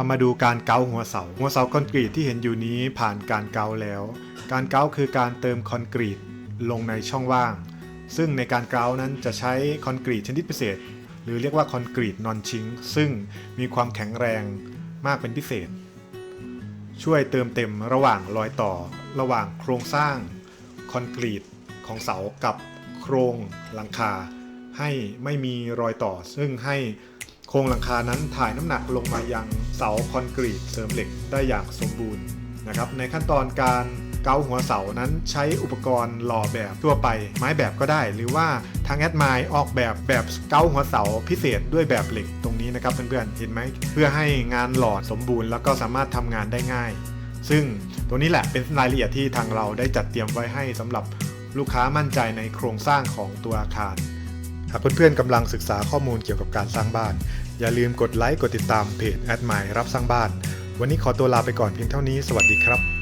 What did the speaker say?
พามาดูการเกาหัวเสา หัวเสาคอนกรีตที่เห็นอยู่นี้ผ่านการเกาแล้ว การเกาคือการเติมคอนกรีตลงในช่องว่าง ซึ่งในการเกานั้นจะใช้คอนกรีตชนิดพิเศษ หรือเรียกว่าคอนกรีตนอนชิงซึ่งมีความแข็งแรงมากเป็นพิเศษ ช่วยเติมเต็มระหว่างรอยต่อ ระหว่างโครงสร้างคอนกรีตของเสากับโครงหลังคา ให้ไม่มีรอยต่อ ซึ่งให้ โครงหลังคานั้นถ่ายน้ำหนักลงมายังเสาคอนกรีตเสริมเหล็กได้อย่างสมบูรณ์นะครับในขั้นตอนการเกาหัวเสานั้นใช้อุปกรณ์หล่อแบบทั่วไป ไม้แบบก็ได้ หรือว่าทางแอดมายออกแบบแบบเกาหัวเสาพิเศษด้วยแบบเหล็กตรงนี้นะครับเพื่อนๆเห็นไหมเพื่อให้งานหล่อสมบูรณ์แล้วก็สามารถทำงานได้ง่าย ซึ่งตัวนี้แหละเป็นรายละเอียดที่ทางเราได้จัดเตรียมไว้ให้สำหรับลูกค้ามั่นใจในโครงสร้างของตัวอาคารหากเพื่อนๆกำลังศึกษาข้อมูลเกี่ยวกับการสร้างบ้าน อย่าลืมกดไลค์กดติดตามเพจแอดมายรับสร้างบ้าน วันนี้ขอตัวลาไปก่อนเพียงเท่านี้ สวัสดีครับ